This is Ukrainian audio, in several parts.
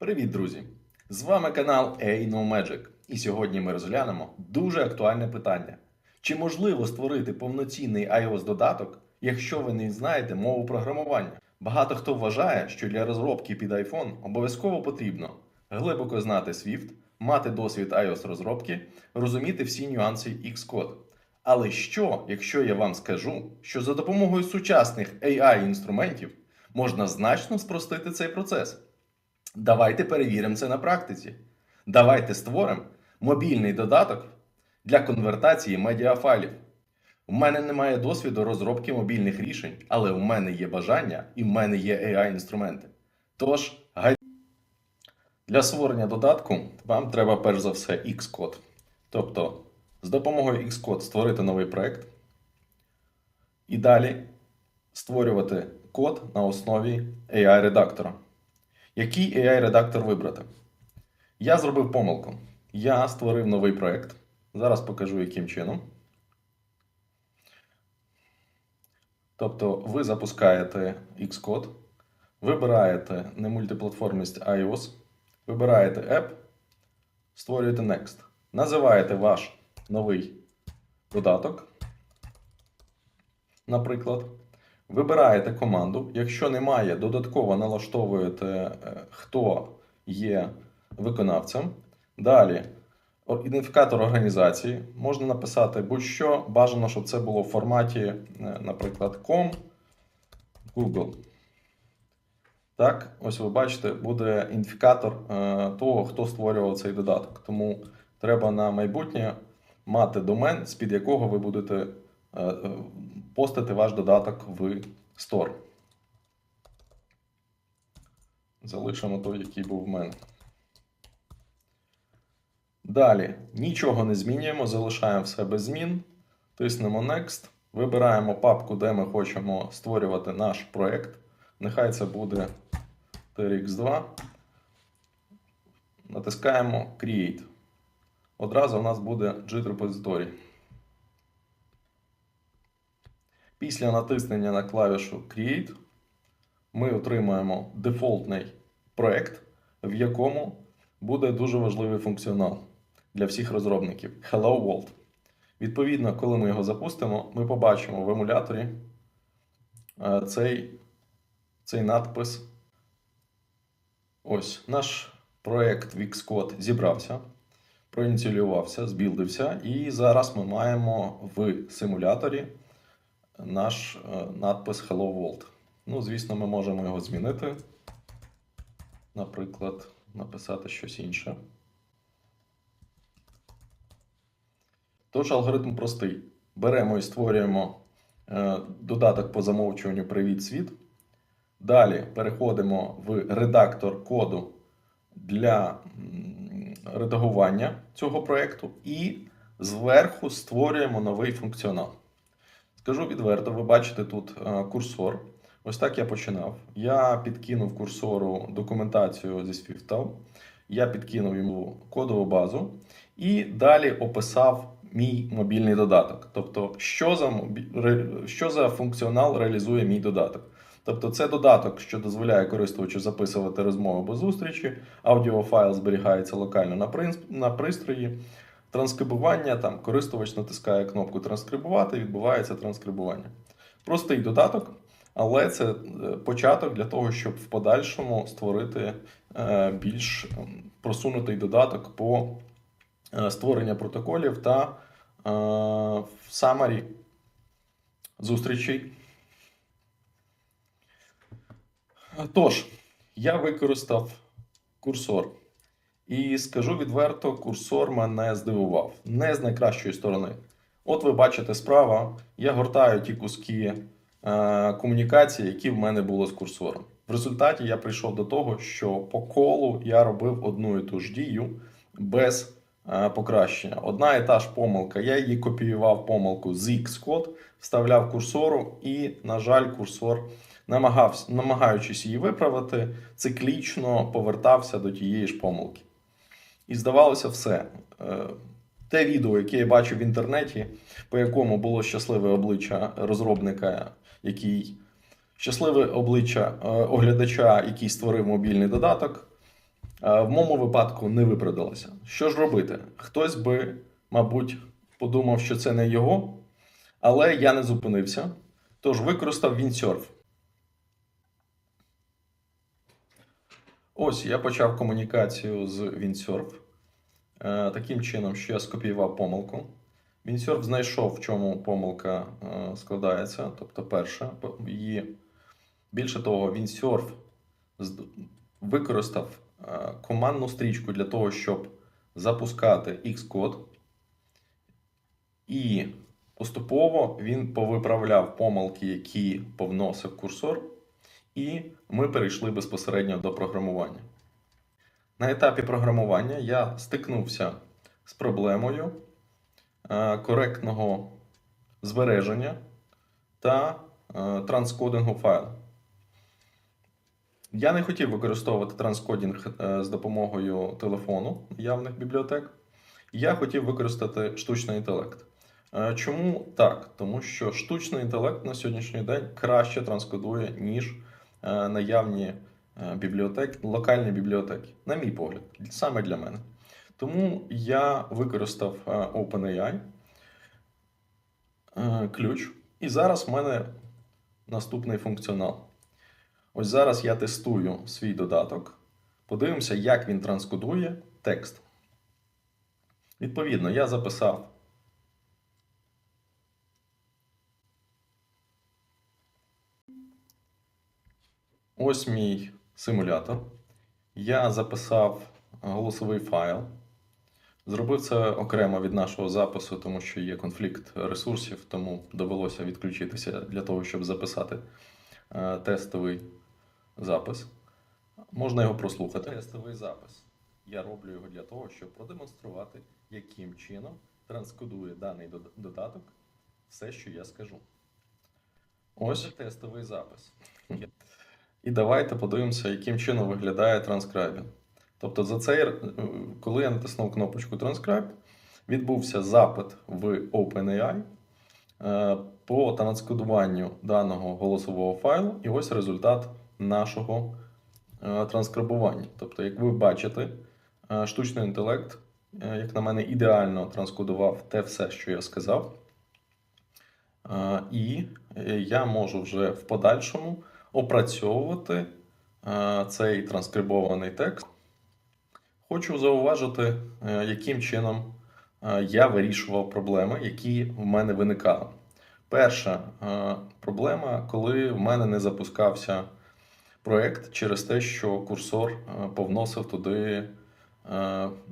Привіт, друзі! З вами канал A Magic. І сьогодні ми розглянемо дуже актуальне питання: чи можливо створити повноцінний iOS додаток, якщо ви не знаєте мову програмування? Багато хто вважає, що для розробки під iPhone обов'язково потрібно глибоко знати Swift, мати досвід iOS розробки, розуміти всі нюанси Xcode. Але що, якщо я вам скажу, що за допомогою сучасних AI-інструментів можна значно спростити цей процес? Давайте перевіримо це на практиці. Давайте створимо мобільний додаток для конвертації медіафайлів. У мене немає досвіду розробки мобільних рішень, але у мене є бажання і в мене є AI-інструменти. Тож, гай... для створення додатку вам треба перш за все Xcode. Тобто, з допомогою Xcode створити новий проект і далі створювати код на основі AI-редактора. Який AI-редактор вибрати? Я зробив помилку. Я створив новий проект. Зараз покажу, яким чином. Тобто, ви запускаєте Xcode, вибираєте немультиплатформість iOS, вибираєте App, створюєте Next. Називаєте ваш новий додаток. Наприклад. Вибираєте команду. Якщо немає, додатково налаштовуєте, е, хто є виконавцем. Далі ідентифікатор організації. Можна написати будь-що. Бажано, щоб це було в форматі, е, наприклад, com Google. Так, ось ви бачите, буде ідентифікатор е, того, хто створював цей додаток. Тому треба на майбутнє мати домен, з-під якого ви будете постити ваш додаток в Store. Залишимо той, який був в мене. Далі нічого не змінюємо, залишаємо все без змін. Тиснемо Next. Вибираємо папку, де ми хочемо створювати наш проект. Нехай це буде TRX2. Натискаємо Create. Одразу у нас буде Git Repository. Після натиснення на клавішу Create ми отримаємо дефолтний проект, в якому буде дуже важливий функціонал для всіх розробників Hello World. Відповідно, коли ми його запустимо, ми побачимо в емуляторі е, цей, цей надпис. Ось наш проект Xcode зібрався, проініціювався, збілдився, і зараз ми маємо в симуляторі наш е, надпис Hello World. Ну, звісно, ми можемо його змінити. Наприклад, написати щось інше. Тож алгоритм простий. Беремо і створюємо е, додаток по замовчуванню Привіт світ. Далі переходимо в редактор коду для редагування цього проєкту і зверху створюємо новий функціонал. Скажу відверто, ви бачите тут е, курсор. Ось так я починав. Я підкинув курсору документацію зі Swift. Я підкинув йому кодову базу і далі описав мій мобільний додаток. Тобто, що за, що за функціонал реалізує мій додаток. Тобто, це додаток, що дозволяє користувачу записувати розмови або зустрічі, аудіофайл зберігається локально на пристрої. Транскрибування, там користувач натискає кнопку транскрибувати, відбувається транскрибування. Простий додаток, але це е, початок для того, щоб в подальшому створити е, більш просунутий додаток по е, створенню протоколів та summary зустрічей. Тож, я використав курсор. І скажу відверто, курсор мене здивував. Не з найкращої сторони. От ви бачите справа, я гортаю ті куски е, комунікації, які в мене були з курсором. В результаті я прийшов до того, що по колу я робив одну і ту ж дію без е, покращення. Одна і та ж помилка. Я її копіював помилку з Xcode, вставляв курсору, і, на жаль, курсор, намагався, намагаючись її виправити, циклічно повертався до тієї ж помилки. І здавалося все. Е, Те відео, яке я бачив в інтернеті, по якому було щасливе обличчя розробника, який щасливе обличчя е, оглядача, який створив мобільний додаток, В моєму випадку не виправдалося. Що ж робити? Хтось би, мабуть, подумав, що це не його, але я не зупинився, тож використав Windsurf. Ось я почав комунікацію з Windsurf. Е, Таким чином, що я скопіював помилку. Windsurf знайшов, в чому помилка е, складається. Тобто, перша, її більше того, Windsurf використав е, командну стрічку для того, щоб запускати Xcode. І поступово він повиправляв помилки, які повносив курсор, і ми перейшли безпосередньо до програмування. На етапі програмування я стикнувся з проблемою е, коректного збереження та е, транскодингу файлу. Я не хотів використовувати транскодінг е, з допомогою телефону явних бібліотек. Я хотів використати штучний інтелект. Чому так? Тому що штучний інтелект на сьогоднішній день краще транскодує, ніж наявні е, бібліотеки, локальні бібліотеки, на мій погляд, саме для мене. Тому я використав е, OpenAI е, ключ, і зараз в мене наступний функціонал. Ось зараз я тестую свій додаток. Подивимося, як він транскодує текст. Відповідно, я записав ось мій симулятор. Я записав голосовий файл. Зробив це окремо від нашого запису, тому що є конфлікт ресурсів, тому довелося відключитися для того, щоб записати е, тестовий запис. Можна його прослухати. Тестовий запис. Я роблю його для того, щоб продемонструвати, яким чином транскодує даний додаток все, що я скажу. Ось тестовий запис. І давайте подивимося, яким чином виглядає транскрайбінг. Тобто, за цей, е, коли я натиснув кнопочку Transcribe, відбувся запит в OpenAI е, по транскодуванню даного голосового файлу, і ось результат нашого е, транскрибування. Тобто, як ви бачите, штучний інтелект, як на мене, ідеально транскодував те все, що я сказав. І я можу вже в подальшому опрацьовувати е, цей транскрибований текст. Хочу зауважити, е, яким чином е, я вирішував проблеми, які в мене виникали. Перша проблема, коли в мене не запускався проект через те, що курсор повносив туди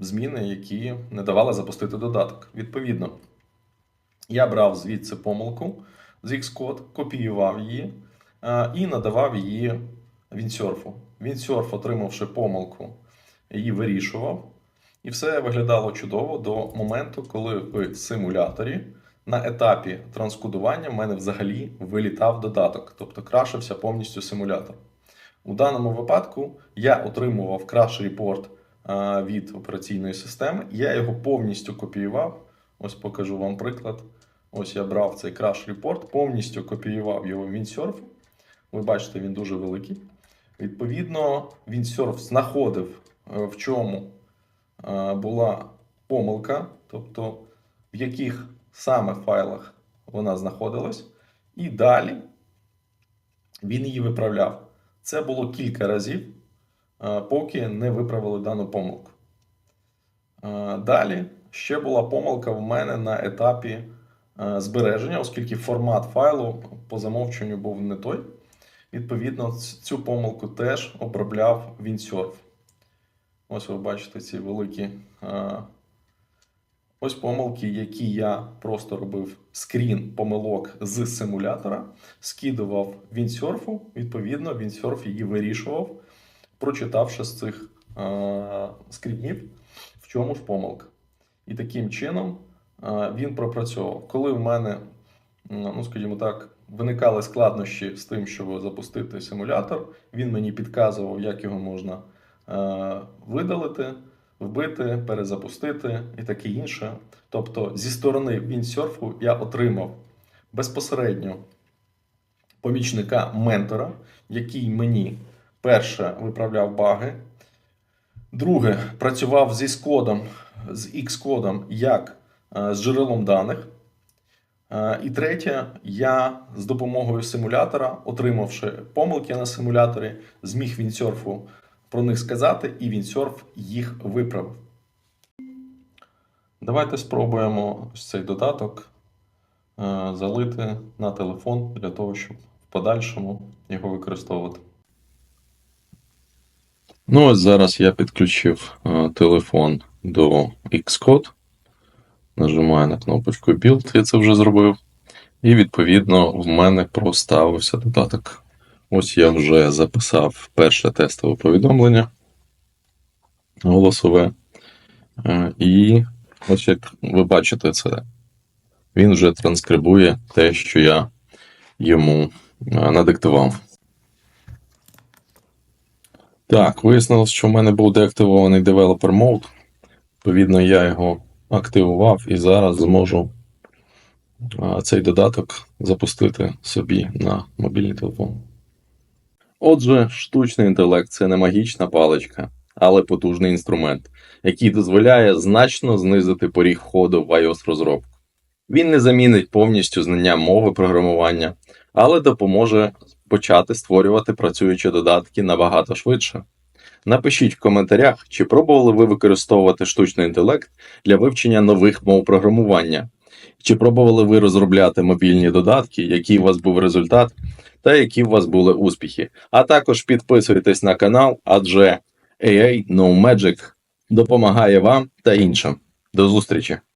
зміни, які не давали запустити додаток. Відповідно, я брав звідси помилку з Xcode, копіював її і надавав її Windsurf. Windsurf, отримавши помилку, її вирішував. І все виглядало чудово до моменту, коли в симуляторі на етапі транскодування в мене взагалі вилітав додаток, тобто крашився повністю симулятор. У даному випадку я отримував краш репорт е, від операційної системи, я його повністю копіював. Ось покажу вам приклад. Ось я брав цей краш репорт, повністю копіював його в Windsurf. Ви бачите, він дуже великий. Відповідно, Windsurf знаходив, е, в чому е, була помилка, тобто в яких саме файлах вона знаходилась, і далі він її виправляв. Це було кілька разів, е, поки не виправили дану помилку. Далі ще була помилка в мене на етапі збереження, оскільки формат файлу по замовченню був не той. Відповідно, цю помилку теж обробляв Windsurf. Ось ви бачите ці великі. е, Ось помилки, які я просто робив скрін помилок з симулятора, скидував Windsurf, відповідно, Windsurf її вирішував, прочитавши з цих е, скрінів, в чому ж помилка. І таким чином е, він пропрацьовував. Коли в мене, ну скажімо так, виникали складнощі з тим, щоб запустити симулятор, він мені підказував, як його можна е, видалити, вбити, перезапустити і таке інше. Тобто, зі сторони Windsurf я отримав безпосередньо помічника ментора, який мені перше виправляв баги, Друге, працював зі скодом, з X-кодом як е, з джерелом даних. Е, І третє, я з допомогою симулятора, отримавши помилки на симуляторі, зміг Вінсерфу про них сказати, і Вінсерф їх виправив. Давайте спробуємо цей додаток е, залити на телефон для того, щоб в подальшому його використовувати. Ну, ось зараз я підключив е, телефон до Xcode. Нажимаю на кнопочку Build, я це вже зробив. І відповідно в мене проставився додаток. Ось я вже записав перше тестове повідомлення голосове. Е, І ось як ви бачите, це він вже транскрибує те, що я йому е, надиктував. Так, вияснилось, що в мене був деактивований Developer Mode. Відповідно, я його активував і зараз зможу цей додаток запустити собі на мобільний телефон. Отже, штучний інтелект це не магічна паличка, але потужний інструмент, який дозволяє значно знизити поріг входу в iOS розробку. Він не замінить повністю знання мови програмування, але допоможе почати створювати працюючі додатки набагато швидше. Напишіть в коментарях, чи пробували ви використовувати штучний інтелект для вивчення нових мов програмування, чи пробували ви розробляти мобільні додатки, який у вас був результат, та які у вас були успіхи. А також підписуйтесь на канал, адже AI No Magic допомагає вам та іншим. До зустрічі!